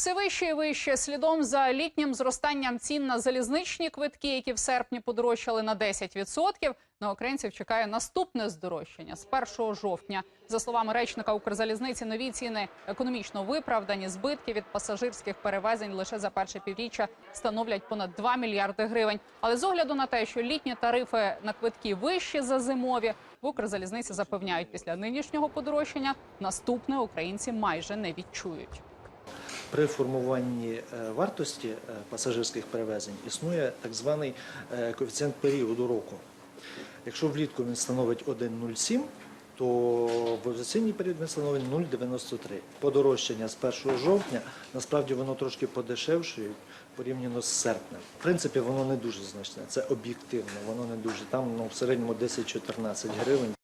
Все вище і вище слідом за літнім зростанням цін на залізничні квитки, які в серпні подорожчали на 10%, на українців чекає наступне здорожчання з 1 жовтня. За словами речника Укрзалізниці, нові ціни економічно виправдані. Збитки від пасажирських перевезень лише за перше півріччя становлять понад 2 мільярди гривень. Але з огляду на те, що літні тарифи на квитки вищі за зимові, в Укрзалізниці запевняють, після нинішнього подорожчання наступне українці майже не відчують. При формуванні е, вартості е, пасажирських перевезень існує так званий е, коефіцієнт періоду року. Якщо влітку він становить 1,07, то в осінній період він становить 0,93. Подорожчання з 1 жовтня насправді воно трошки подешевшує порівняно з серпнем. В принципі, воно не дуже значне. Це об'єктивно, воно не дуже. Там ну, в середньому 10-14 гривень.